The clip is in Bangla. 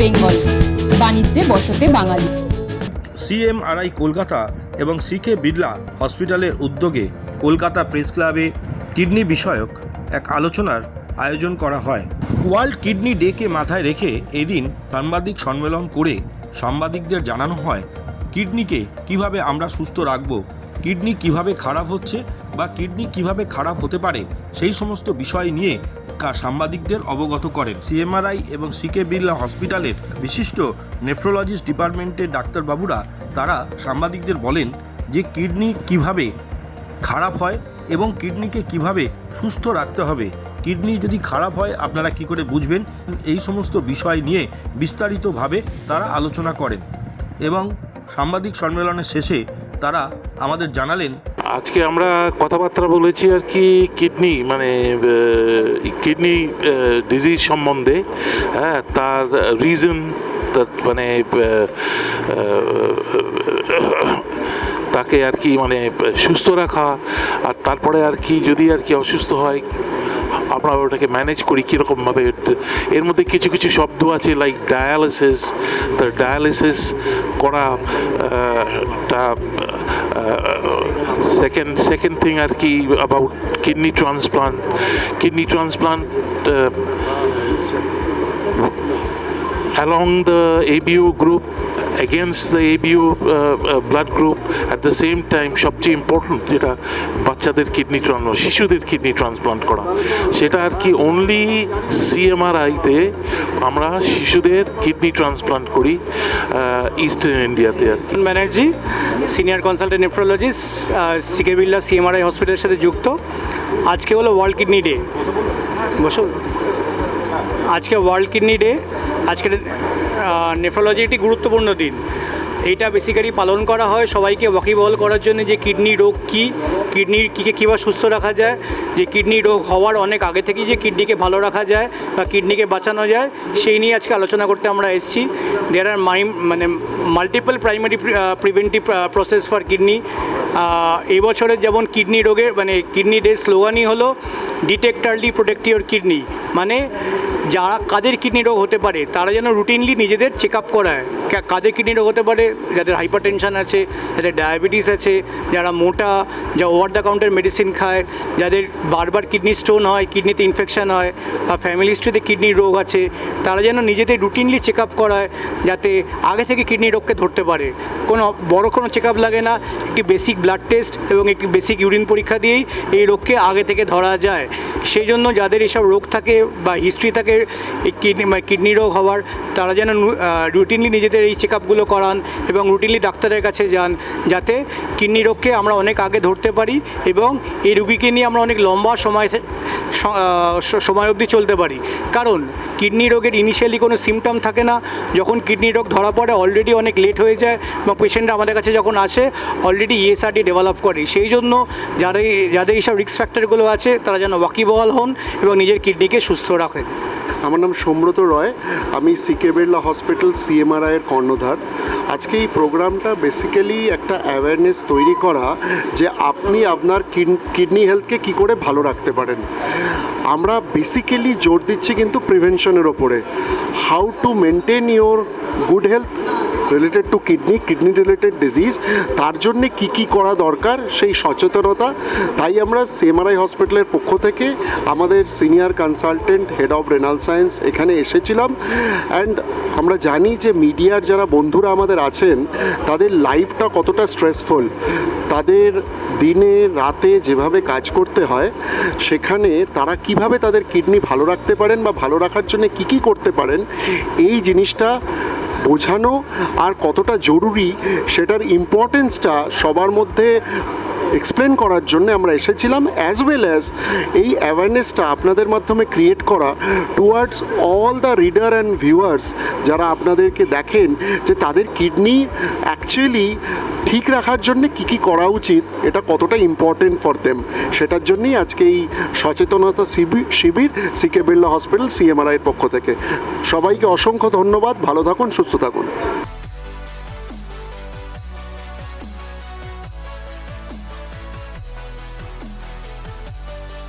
বেঙ্গল। বাণিজ্যে বসতে বাঙালি। সিএমআরআই কলকাতা এবং সিকে বিড়লা হসপিটালের উদ্যোগে কলকাতা প্রেস ক্লাবে কিডনি বিষয়ক এক আলোচনার আয়োজন করা হয়। ওয়ার্ল্ড কিডনি ডেকে মাথায় রেখে এদিন সাংবাদিক সম্মেলন করে সাংবাদিকদের জানানো হয়, কিডনিকে কীভাবে আমরা সুস্থ রাখব, কিডনি কীভাবে খারাপ হচ্ছে বা কিডনি কীভাবে খারাপ হতে পারে, সেই সমস্ত বিষয় নিয়ে কা- সাংবাদিকদের অবগত করেন। সিএমআরআই এবং সিকে বিড়লা হসপিটালের বিশিষ্ট নেফ্রোলজিস্ট ডিপার্টমেন্টের ডাক্তারবাবুরা তারা সাংবাদিকদের বলেন যে কিডনি কীভাবে খারাপ হয় এবং কিডনিকে কীভাবে সুস্থ রাখতে হবে। কিডনি যদি খারাপ হয়, আপনারা কি করে বুঝবেন? এই সমস্ত বিষয় নিয়ে বিস্তারিতভাবে তারা আলোচনা করেন এবং সাংবাদিক সম্মেলনের শেষে তারা আমাদের জানালেন। আজকে আমরা কথাবার্তা বলেছি আর কি কিডনি মানে কিডনি ডিজিজ সম্বন্ধে হ্যাঁ তার রিজন তার মানে তাকে আর কি মানে সুস্থ রাখা, আর তারপরে আর কি যদি আর কি অসুস্থ হয়, আমরা ওটাকে ম্যানেজ করি কীরকমভাবে। এর মধ্যে কিছু কিছু শব্দ আছে লাইক ডায়ালিসিস তার ডায়ালিসিস করা তা সেকেন্ড সেকেন্ড থিং আর কি about kidney transplant kidney transplant along the ABO group against the ABO uh, uh, blood group. At the same time সবচেয়ে ইম্পর্টেন্ট যেটা বাচ্চাদের কিডনি ট্রান্সপ্লান্ট শিশুদের কিডনি ট্রান্সপ্লান্ট করা সেটা আর কি অনলি সিএমআরআইতে আমরা শিশুদের কিডনি ট্রান্সপ্লান্ট করি ইস্টার্ন ইন্ডিয়াতে আর কি। Banerjee senior consultant nephrologist CK Birla CMRI হসপিটালের সাথে যুক্ত। আজকে হলো ওয়ার্ল্ড কিডনি ডে বসো। আজকে ওয়ার্ল্ড কিডনি ডে আজকে নেফ্রোলজি একটি গুরুত্বপূর্ণ দিন। এইটা বেসিক্যালি পালন করা হয় সবাইকে ওয়াকিবহল করার জন্য যে কিডনি রোগ কী কিডনির কীকে কীভাবে সুস্থ রাখা যায়, যে কিডনি রোগ হওয়ার অনেক আগে থেকেই যে কিডনিকে ভালো রাখা যায় বা কিডনিকে বাঁচানো যায়, সেই নিয়ে আজকে আলোচনা করতে আমরা এসেছি। দেয়ার আর মাইম মানে multiple primary preventive process for kidney এবছরের যেমন কিডনি রোগের মানে কিডনি ডে স্লোগানই হলো detect early protect your kidney মানে যারা কাদের কিডনি রোগ হতে পারে তারা যেন রুটিনলি নিজেদের চেক আপ করায়। কাদের কিডনি রোগ হতে পারে, যাদের হাইপার টেনশন আছে, যাদের ডায়াবেটিস আছে, যারা মোটা, যা ওভার দ্য কাউন্টার মেডিসিন খায়, যাদের বারবার কিডনি স্টোন হয় কিডনিতে ইনফেকশন হয়, বা ফ্যামিলি হিস্ট্রিতে কিডনি রোগ আছে, তারা যেন নিজেদের রুটিনলি চেক আপ করায়, যাতে আগে থেকে কিডনি রোগকে ধরতে পারে। কোনো বড় কোনো চেক আপ লাগে না, একটি বেসিক ব্লাড টেস্ট এবং একটি বেসিক ইউরিন পরীক্ষা দিয়েই এই রোগকে আগে থেকে ধরা যায়। সেই জন্য যাদের এসব রোগ থাকে বা হিস্ট্রি থাকে কিডনি কিডনি রোগ হওয়ার, তারা যেন রুটিনলি নিজেদের এই চেক আপগুলো করান এবং রুটিনলি ডাক্তারের কাছে যান যাতে কিডনি রোগকে আমরা অনেক আগে ধরতে পারি এবং এই রুগীকে নিয়ে আমরা অনেক লম্বা সময় সময় অবধি চলতে পারি। কারণ কিডনি রোগের ইনিশিয়ালি কোনো সিমটম থাকে না। যখন কিডনি রোগ ধরা পড়ে অলরেডি অনেক লেট হয়ে যায় এবং পেশেন্টরা আমাদের কাছে যখন আসে অলরেডি ইএসআরডি ডেভেলপ করে। সেই জন্য যারা যাদের এইসব রিস্ক ফ্যাক্টরগুলো আছে, তারা যেন ওয়াকিবহাল হন এবং নিজের কিডনিকে সুস্থ রাখেন। আমার নাম সম্রত রয়। আমি সিকে বিড়লা হসপিটাল সিএমআরআইয়ের কর্ণধার। আজকে এই প্রোগ্রামটা বেসিক্যালি একটা অ্যাওয়ারনেস তৈরি করা যে আপনি আপনার কিডনি হেলথকে কি করে ভালো রাখতে পারেন। আমরা বেসিক্যালি জোর দিচ্ছি কিন্তু প্রিভেনশনের ওপরে। How to maintain your good health related to kidney kidney related disease তার জন্যে কি কি করা দরকার, সেই সচেতনতা, তাই আমরা সিএমআরআই হসপিটালের পক্ষ থেকে আমাদের senior consultant head of renal science এখানে এসেছিলাম। অ্যান্ড আমরা জানি যে মিডিয়ার যারা বন্ধুরা আমাদের আছেন, তাদের লাইফটা কতটা স্ট্রেসফুল তাদের দিনে, রাতে যেভাবে কাজ করতে হয়, সেখানে তারা কীভাবে তাদের কিডনি ভালো রাখতে পারেন বা ভালো রাখার জন্য কি কি করতে পারেন, এই জিনিসটা বোঝানো আর কতটা জরুরি সেটার ইম্পর্টেন্সটা সবার মধ্যে এক্সপ্লেন করার জন্য আমরা এসেছিলাম অ্যাজ ওয়েল অ্যাজ এই অ্যাওয়ারনেসটা আপনাদের মাধ্যমে ক্রিয়েট করা towards all the reader and viewers যারা আপনাদেরকে দেখেন যে তাদের কিডনি অ্যাকচুয়ালি ঠিক রাখার জন্য কী কী করা উচিত, এটা কতটা ইম্পর্টেন্ট ফর দেম সেটার জন্যই আজকে এই সচেতনতা শিবির সিকে বিড়লা হসপিটাল সিএমআরআইয়ের পক্ষ থেকে। সবাইকে অসংখ্য ধন্যবাদ, ভালো থাকুন, সুস্থ থাকুন।